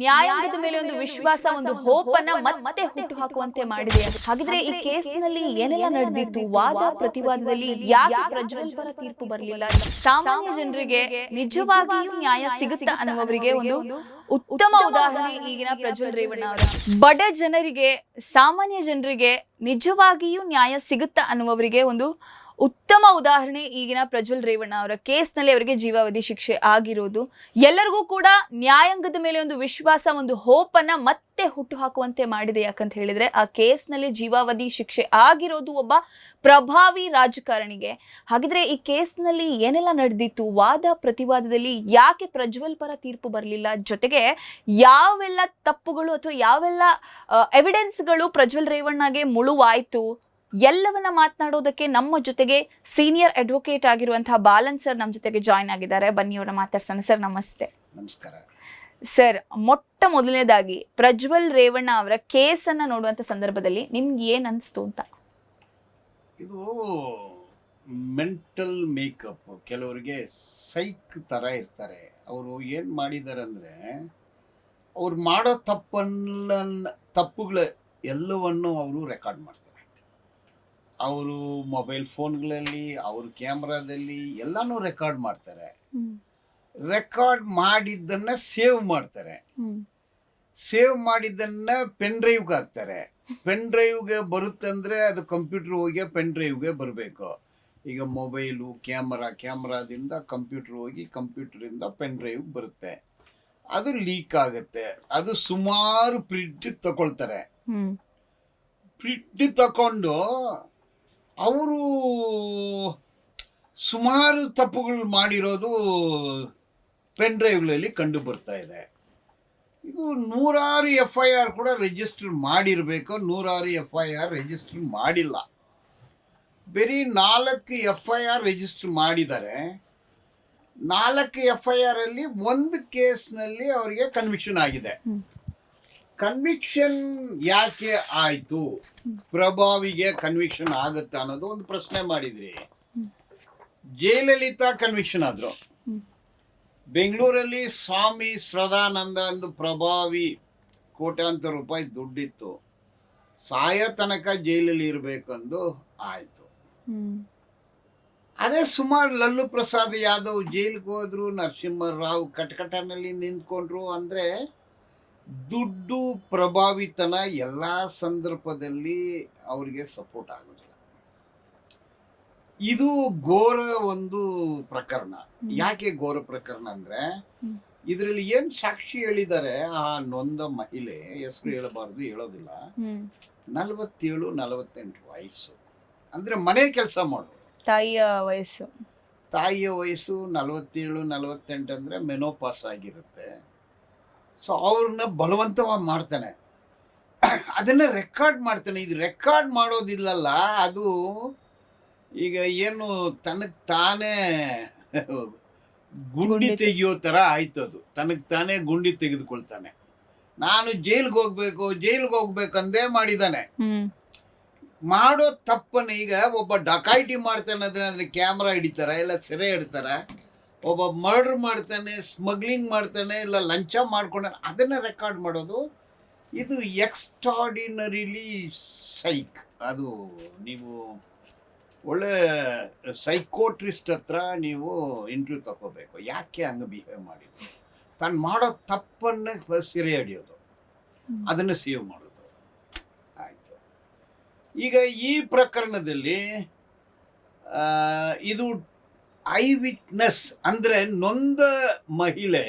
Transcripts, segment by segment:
ನ್ಯಾಯಾಂಗದ ಮೇಲೆ ಒಂದು ವಿಶ್ವಾಸ ಒಂದು ಹೋಪ್ ಅನ್ನ ಮತ್ತೆ ಹುಟ್ಟು ಹಾಕುವಂತೆ ಮಾಡಿದೆ ಹಾಗಿದ್ರೆ ಈ ಕೇಸ್ನಲ್ಲಿ ಏನೆಲ್ಲ ನಡೆದಿತ್ತು? ವಾದ ಪ್ರತಿವಾದದಲ್ಲಿ ಯಾಕೆ ಪ್ರಜ್ವಲ್ ಪರ ತೀರ್ಪು ಬರಲಿಲ್ಲ? ಸಾಮಾನ್ಯ ಜನರಿಗೆ ನಿಜವಾಗಿಯೂ ನ್ಯಾಯ ಸಿಗುತ್ತಾ ಅನ್ನುವರಿಗೆ ಒಂದು ಉತ್ತಮ ಉದಾಹರಣೆ ಈಗಿನ ಪ್ರಜ್ವಲ್ ರೇವಣ್ಣ ಅವರ. ಬಡ ಜನರಿಗೆ ಸಾಮಾನ್ಯ ಜನರಿಗೆ ನಿಜವಾಗಿಯೂ ನ್ಯಾಯ ಸಿಗುತ್ತಾ ಅನ್ನುವರಿಗೆ ಒಂದು ಉತ್ತಮ ಉದಾಹರಣೆ ಈಗಿನ ಪ್ರಜ್ವಲ್ ರೇವಣ್ಣ ಅವರ ಕೇಸ್ನಲ್ಲಿ ಅವರಿಗೆ ಜೀವಾವಧಿ ಶಿಕ್ಷೆ ಆಗಿರೋದು. ಎಲ್ಲರಿಗೂ ಕೂಡ ನ್ಯಾಯಾಂಗದ ಮೇಲೆ ಒಂದು ವಿಶ್ವಾಸ, ಒಂದು ಹೋಪ್ ಅನ್ನ ಮತ್ತೆ ಹುಟ್ಟು ಹಾಕುವಂತೆ ಮಾಡಿದೆ ಯಾಕಂತ ಹೇಳಿದ್ರೆ, ಆ ಕೇಸ್ನಲ್ಲಿ ಜೀವಾವಧಿ ಶಿಕ್ಷೆ ಆಗಿರೋದು ಒಬ್ಬ ಪ್ರಭಾವಿ ರಾಜಕಾರಣಿಗೆ. ಹಾಗಿದ್ರೆ ಈ ಕೇಸ್ನಲ್ಲಿ ಏನೆಲ್ಲ ನಡೆದಿತ್ತು? ವಾದ ಪ್ರತಿವಾದದಲ್ಲಿ ಯಾಕೆ ಪ್ರಜ್ವಲ್ ಪರ ತೀರ್ಪು ಬರಲಿಲ್ಲ? ಜೊತೆಗೆ ಯಾವೆಲ್ಲ ತಪ್ಪುಗಳು ಅಥವಾ ಯಾವೆಲ್ಲ ಎವಿಡೆನ್ಸ್ಗಳು ಪ್ರಜ್ವಲ್ ರೇವಣ್ಣಗೆ ಮುಳುವಾಯ್ತು? ಎಲ್ಲವನ್ನ ಮಾತನಾಡೋದಕ್ಕೆ ನಮ್ಮ ಜೊತೆಗೆ ಸೀನಿಯರ್ ಅಡ್ವೊಕೇಟ್ ಆಗಿರುವಂತಹ ಬಾಲನ್ ಸರ್ ನಮ್ಮ ಜೊತೆಗೆ ಜಾಯ್ನ್ ಆಗಿದ್ದಾರೆ. ಬನ್ನಿ ಅವ್ರನ್ನ ಮಾತಾಡ್ಸೋಣ. ಸರ್ ನಮಸ್ತೆ. ನಮಸ್ಕಾರ. ಸರ್ ಮೊಟ್ಟ ಮೊದಲನೇದಾಗಿ ಪ್ರಜ್ವಲ್ ರೇವಣ್ಣ ಅವರ ಕೇಸನ್ನ ನೋಡುವಂತ ಸಂದರ್ಭದಲ್ಲಿ ನಿಮ್ಗೆ ಏನ್ ಅನ್ಸ್ತು ಅಂತ? ಇದು ಮೆಂಟಲ್ ಮೇಕಪ್. ಕೆಲವರಿಗೆ ಸೈಕ್ ತರ ಇರ್ತಾರೆ. ಅವರು ಏನು ಮಾಡಿದ್ದಾರೆ ಅಂದ್ರೆ ಅವ್ರು ಮಾಡೋ ತಪ್ಪನ್ನ ತಪ್ಪುಗಳ ಎಲ್ಲವನ್ನು ಅವರು ರೆಕಾರ್ಡ್ ಮಾಡ್ತಾರೆ. ಅವರು ಮೊಬೈಲ್ ಫೋನ್ಗಳಲ್ಲಿ ಅವ್ರ ಕ್ಯಾಮ್ರಾದಲ್ಲಿ ಎಲ್ಲಾನು ರೆಕಾರ್ಡ್ ಮಾಡ್ತಾರೆ. ರೆಕಾರ್ಡ್ ಮಾಡಿದ್ದನ್ನ ಸೇವ್ ಮಾಡ್ತಾರೆ. ಸೇವ್ ಮಾಡಿದ್ದನ್ನ ಪೆನ್ ಡ್ರೈವ್ಗೆ ಹಾಕ್ತಾರೆ. ಪೆನ್ ಡ್ರೈವ್ಗೆ ಬರುತ್ತಂದ್ರೆ ಅದು ಕಂಪ್ಯೂಟರ್ ಹೋಗಿ ಪೆನ್ ಡ್ರೈವ್ಗೆ ಬರಬೇಕು. ಈಗ ಮೊಬೈಲು ಕ್ಯಾಮ್ರಾ ಕ್ಯಾಮ್ರಾದಿಂದ ಕಂಪ್ಯೂಟರ್ ಹೋಗಿ ಕಂಪ್ಯೂಟರಿಂದ ಪೆನ್ ಡ್ರೈವ್ ಬರುತ್ತೆ. ಅದು ಲೀಕ್ ಆಗುತ್ತೆ. ಅದು ಸುಮಾರು ಪ್ರಿಂಟ್ ತಗೊಳ್ತಾರೆ. ಪ್ರಿಂಟ್ ತಕೊಂಡು ಅವರು ಸುಮಾರು ತಪ್ಪುಗಳು ಮಾಡಿರೋದು ಪೆನ್ ಡ್ರೈವ್ಗಳಲ್ಲಿ ಕಂಡು ಬರ್ತಾ ಇದೆ. ಇದು ನೂರಾರು ಎಫ್ ಐ ಆರ್ ಕೂಡ ರಿಜಿಸ್ಟರ್ ಮಾಡಿರಬೇಕು, ನೂರಾರು ಎಫ್ ಐ ಆರ್ ರಿಜಿಸ್ಟರ್ ಮಾಡಿಲ್ಲ. ಬರೀ ನಾಲ್ಕು ಎಫ್ ಐ ಆರ್ ರಿಜಿಸ್ಟರ್ ಮಾಡಿದ್ದಾರೆ. ನಾಲ್ಕು ಎಫ್ ಐ ಆರಲ್ಲಿ ಒಂದು ಕೇಸ್ನಲ್ಲಿ ಅವರಿಗೆ ಕನ್ವಿಕ್ಷನ್ ಆಗಿದೆ. ಕನ್ವಿಕ್ಷನ್ ಯಾಕೆ ಆಯ್ತು? ಪ್ರಭಾವಿಗೆ ಕನ್ವಿಕ್ಷನ್ ಆಗುತ್ತಾ ಅನ್ನೋದು ಒಂದು ಪ್ರಶ್ನೆ ಮಾಡಿದ್ರಿ. ಜಯಲಲಿತಾ ಕನ್ವಿಕ್ಷನ್ ಆದ್ರು. ಬೆಂಗಳೂರಲ್ಲಿ ಸ್ವಾಮಿ ಸದಾನಂದ ಒಂದು ಪ್ರಭಾವಿ ಕೋಟ್ಯಾಂತರ ರೂಪಾಯಿ ದುಡ್ಡಿತ್ತು. ಸಾಯ ತನಕ ಜೈಲಲ್ಲಿ ಇರಬೇಕಂದು ಆಯಿತು. ಅದೇ ಸುಮಾರು ಲಲ್ಲು ಪ್ರಸಾದ್ ಯಾದವ್ ಜೈಲಿಗೆ ಹೋದ್ರು, ನರಸಿಂಹರಾವ್ ಕಟಕಟನಲ್ಲಿ ನಿಂತ್ಕೊಂಡ್ರು ಅಂದ್ರೆ ದುಡ್ಡು ಪ್ರಭಾವಿತನ ಎಲ್ಲ ಸಂದರ್ಭದಲ್ಲಿ ಅವರಿಗೆ ಸಪೋರ್ಟ್ ಆಗುತ್ತೆ. ಇದು ಘೋರ ಒಂದು ಪ್ರಕರಣ. ಯಾಕೆ ಘೋರ ಪ್ರಕರಣ ಅಂದ್ರೆ. ಇದರಲ್ಲಿ ಏನ್ ಸಾಕ್ಷಿ ಹೇಳಿದ್ದಾರೆ ಆ ನೊಂದ ಮಹಿಳೆ ಹೆಸರು ಹೇಳಬಾರ್ದು ಹೇಳೋದಿಲ್ಲ. ನಲವತ್ತೇಳು ನಲವತ್ತೆಂಟು ವಯಸ್ಸು. ಅಂದ್ರೆ ಮನೆ ಕೆಲಸ ಮಾಡೋದು ತಾಯಿಯ ವಯಸ್ಸು. ತಾಯಿಯ ವಯಸ್ಸು ನಲವತ್ತೇಳು ನಲವತ್ತೆಂಟು ಅಂದ್ರೆ ಮೆನೋಪಾಸ್ ಆಗಿರುತ್ತೆ. ಸೊ ಅವ್ರನ್ನ ಬಲವಂತವಾಗಿ ಮಾಡ್ತಾನೆ. ಅದನ್ನ ರೆಕಾರ್ಡ್ ಮಾಡ್ತಾನೆ. ಇದು ರೆಕಾರ್ಡ್ ಮಾಡೋದಿಲ್ಲಲ್ಲ ಅದು ಈಗ ಏನು ತನಗೆ ತಾನೇ ಗುಂಡಿ ತೆಗೆಯೋ ಥರ ಆಯ್ತು ಅದು. ತನಗೆ ತಾನೇ ಗುಂಡಿ ತೆಗೆದುಕೊಳ್ತಾನೆ. ನಾನು ಜೈಲ್ಗೆ ಹೋಗ್ಬೇಕು ಜೈಲ್ಗೆ ಹೋಗ್ಬೇಕಂದೇ ಮಾಡಿದ್ದಾನೆ ಹ್ಮ್. ಮಾಡೋ ತಪ್ಪನ್ನು ಈಗ ಒಬ್ಬ ಡಕಾಯಿಟಿ ಮಾಡ್ತಾನೆ ಅಂದ್ರೆ ಅದನ್ನ ಕ್ಯಾಮ್ರಾ ಹಿಡಿತಾರ ಇಲ್ಲ ಸೆರೆ ಹಿಡ್ತಾರ ಒಬ್ಬ ಮರ್ಡರ್ ಮಾಡ್ತಾನೆ ಸ್ಮಗ್ಲಿಂಗ್ ಮಾಡ್ತಾನೆ, ಇಲ್ಲ ಲಂಚ ಮಾಡ್ಕೊಂಡ ಅದನ್ನ ರೆಕಾರ್ಡ್ ಮಾಡೋದು. ಇದು ಎಕ್ಸ್ಟ್ರಾಡಿನರಿಲಿ ಸೈಕ್ ಅದು ನೀವು ಒಳ್ಳೆ ಸೈಕೋಟ್ರಿಸ್ಟ್ ಹತ್ರ ನೀವು ಇಂಟ್ರ್ಯೂ ತಗೋಬೇಕು. ಯಾಕೆ ಹಂಗೆ ಬಿಹೇವ್ ಮಾಡಿದ್ರು ತಾನು ಮಾಡೋ ತಪ್ಪನ್ನು ಸೆರೆ ಹಿಡಿಯೋದು. ಅದನ್ನು ಸೇವ್ ಮಾಡೋದು. ಆಯಿತು. ಈಗ ಈ ಪ್ರಕರಣದಲ್ಲಿ ಇದು ಐ ವಿಟ್ನೆಸ್ ಅಂದರೆ ನೊಂದ ಮಹಿಳೆ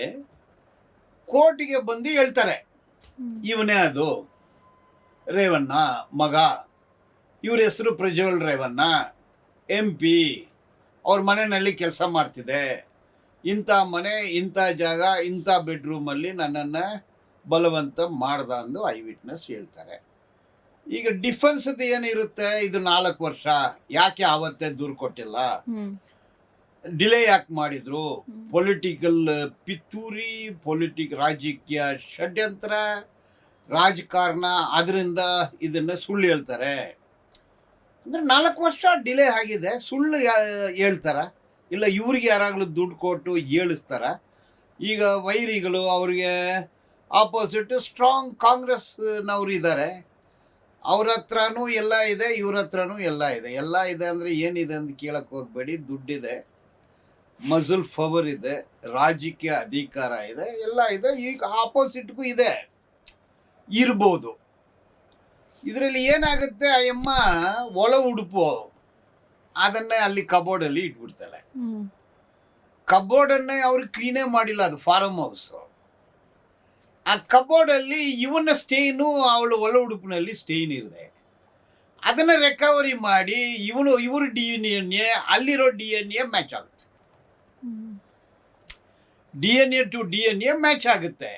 ಕೋರ್ಟಿಗೆ ಬಂದು ಹೇಳ್ತಾರೆ. ಇವನೇ ಅದು ರೇವಣ್ಣ ಮಗ. ಇವ್ರ ಹೆಸರು ಪ್ರಜ್ವಲ್ ರೇವಣ್ಣ ಎಂ ಪಿ ಅವ್ರ ಮನೆಯಲ್ಲಿ ಕೆಲಸ ಮಾಡ್ತಿದೆ. ಇಂಥ ಮನೆ ಇಂಥ ಜಾಗ ಇಂಥ ಬೆಡ್ರೂಮಲ್ಲಿ ನನ್ನನ್ನು ಬಲವಂತ ಮಾಡ್ದ ಅಂದು ಐ ವಿಟ್ನೆಸ್ ಹೇಳ್ತಾರೆ. ಈಗ ಡಿಫೆನ್ಸ್ ಏನಿರುತ್ತೆ? ಇದು ನಾಲ್ಕು ವರ್ಷ. ಯಾಕೆ ಆವತ್ತೇ ದೂರು ಕೊಟ್ಟಿಲ್ಲ? ಡಿಲೇ ಯಾಕೆ ಮಾಡಿದ್ರು. ಪೊಲಿಟಿಕಲ್ ಪಿತೂರಿ ಪೊಲಿಟಿಕ್ ರಾಜಕೀಯ ಷಡ್ಯಂತ್ರ ರಾಜಕಾರಣ ಅದರಿಂದ ಇದನ್ನ ಸುಳ್ಳು ಹೇಳ್ತಾರೆ. ಅಂದ್ರೆ ನಾಲ್ಕು ವರ್ಷ ಡಿಲೇ ಆಗಿದೆ ಸುಳ್ಳು ಹೇಳ್ತಾರ. ಇಲ್ಲ ಇವ್ರಿಗೆ ಯಾರಾಗಲೂ ದುಡ್ಡು ಕೊಟ್ಟು ಹೇಳಿಸ್ತಾರ ಈಗ ವೈರಿಗಳು ಅವ್ರಿಗೆ ಆಪೋಸಿಟ್ ಸ್ಟ್ರಾಂಗ್ ಕಾಂಗ್ರೆಸ್ನವ್ರು ಇದ್ದಾರೆ ಅವ್ರ ಹತ್ರನೂ ಎಲ್ಲ ಇದೆ ಇವ್ರ ಹತ್ರನೂ ಎಲ್ಲ ಇದೆ. ಎಲ್ಲ ಇದೆ ಅಂದರೆ ಏನಿದೆ ಅಂತ ಕೇಳಕ್ಕೆ ಹೋಗಬೇಡಿ ದುಡ್ಡಿದೆ. ಮಜಲ್ ಫವರ್ ಇದೆ ರಾಜಕೀಯ ಅಧಿಕಾರ ಇದೆ ಎಲ್ಲ ಇದೆ ಈಗ ಆಪೋಸಿಟ್ಗೂ ಇದೆ. ಇರ್ಬೋದು. ಇದರಲ್ಲಿ ಏನಾಗುತ್ತೆ ಆ ಅಮ್ಮ ಒಳ ಉಡುಪು ಅದನ್ನೇ ಅಲ್ಲಿ ಕಬೋರ್ಡಲ್ಲಿ ಇಟ್ಬಿಡ್ತಾಳೆ. ಕಬೋರ್ಡನ್ನೇ ಅವ್ರು ಕ್ಲೀನೇ ಮಾಡಿಲ್ಲ ಅದು ಫಾರಮ್ ಹೌಸು ಆ ಕಬೋರ್ಡಲ್ಲಿ ಇವನ ಸ್ಟೇನು ಅವಳ ಒಳ ಉಡುಪಿನಲ್ಲಿ ಸ್ಟೇನ್ ಇರಿದೆ ಅದನ್ನು ರಿಕವರಿ ಮಾಡಿ ಇವನು ಇವರು ಡಿ ಎನ್ ಎ ಅಲ್ಲಿರೋ ಡಿ ಎನ್ ಎ ಮ್ಯಾಚ್ ಆಗುತ್ತೆ. D N A to D N A match ಆಗುತ್ತೆ.